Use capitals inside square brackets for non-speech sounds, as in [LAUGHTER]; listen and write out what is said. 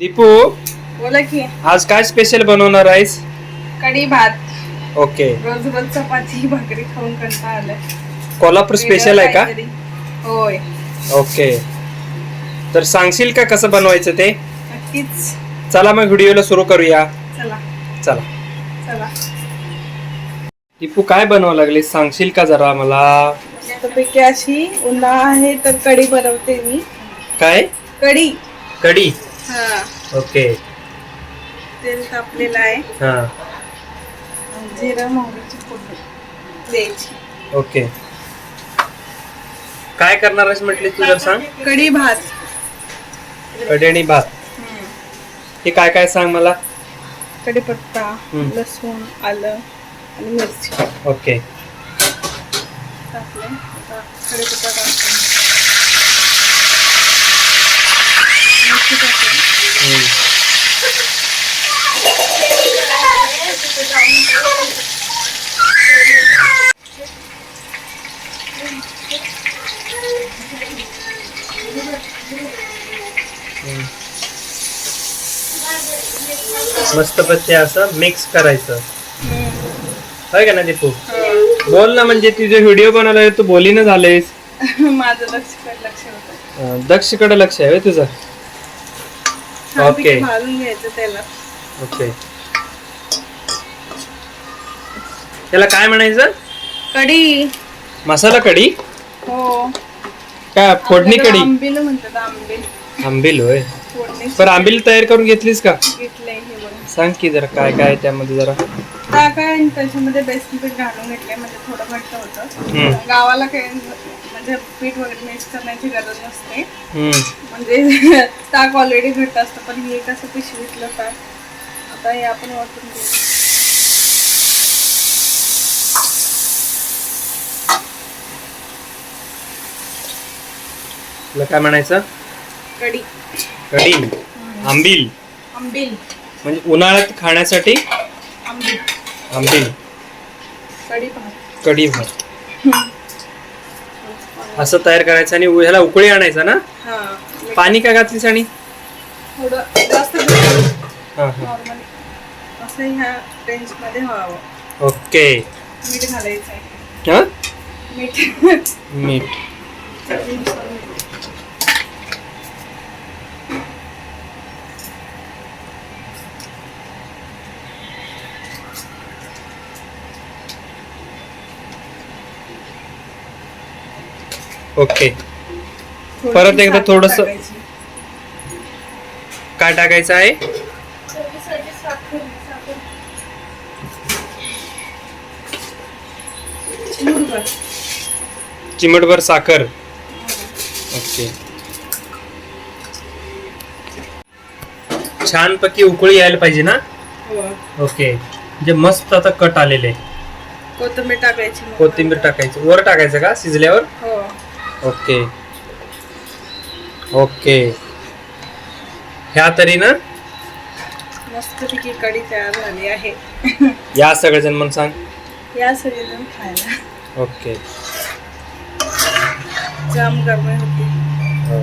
दीपू बोला की. आज काय स्पेशल बनवणार आहेस? कढी भात. ओके. रोज रोज चपाती भाकरी खाऊन कंटाळा आलाय. कोल्हापूर स्पेशल आहे का? काहीतरी. होय. ओके. तर सांगशील का कसं बनवायचं ते? नक्कीच. चला मग व्हिडिओला सुरू करूया. चला. चला. चला. दीपू काय बनवावं लागले? सांगशील का जरा मला? मस्तपैकी अशी उन्हाळा आहे तर कढी बनवते मी. काय? कढी. कढी. हा. ओके. तेल तापलेलं आहे. हा. जिरं मोहरीची फोडणी द्यायची. ओके. काय करणार आहेस म्हटली तू जर सांग? कढी भात. कढी आणि भात. हम्म. हे काय काय सांग मला? कढीपत्ता हम्म. लसूण आलं आणि मिरची. ओके. टाकले आता कढीपत्ता टाकते मिरची टाकते हम्म. हम्म. मस्त पत्ते असं मिक्स करायचं. होय का ना दीपू? बोल ना म्हणजे तुझे व्हिडिओ बनवला तू बोली ना झालेस. [LAUGHS] माझं लक्ष लक्ष होतं. दक्षकडे लक्ष आहे होय तुझं? छानपैकी ओके. भाजून घ्यायचं त्याला. ओके त्याला काय म्हणायचं? कढी. मसाला कढी? हो. काय फोडणी कढी आंबील म्हणतात आंबील. आंबील होय. फोडणी. पर आंबील तयार करून घेतलीस का? घेतलंय हे बघा. सांग की जरा काय काय आहे त्यामध्ये जरा. टाका आणि त्याच्यामध्ये बेसन पीठ घालून घेतलंय म्हणजे थोडं घट्ट होतं. हम्म, गावाला काही म्हणजे पीठ वगैरे मिक्स करण्याची गरज नसते. हम्म. म्हणजे [LAUGHS] ताक ऑलरेडी घट्ट असतं पण हे कसं पिशवीतलं ताक आता हे आपण वाटून घेऊ. तुला काय म्हणायचं? कढी. कढी. आंबील. आंबील. म्हणजे उन्हाळ्यात खाण्यासाठी? आंबील. आंबील. कढी भात. असं तयार करायचं आणि ह्याला उकळी आणायचा ना? हा. पाणी काय घातलीस आणि? थोडं जास्त हा हा. नॉर्मली असं ह्या रेंजमध्ये हवं ओके. मीठ घालायचं हा? मीठ. मीठ. ओके. परत एकदा थोडंसं-. काय टाकायचं आहे? चिमूटभर. साखर. ओके. छानपैकी उकळी यायला पाहिजे ना? हो. ओके. म्हणजे मस्त आता कट आलेले. कोथिंबीर टाकायची. कोथिंबीर टाकायचं. वर टाकायचं का? शिजल्यावर? ओके. ओके. ह्या तरी ना मस्तपैकी कढी तयार झाली आहे. या सगळेजण मग सांग. या सगळेजण खायला. ओके. जाम गरमी होती हो.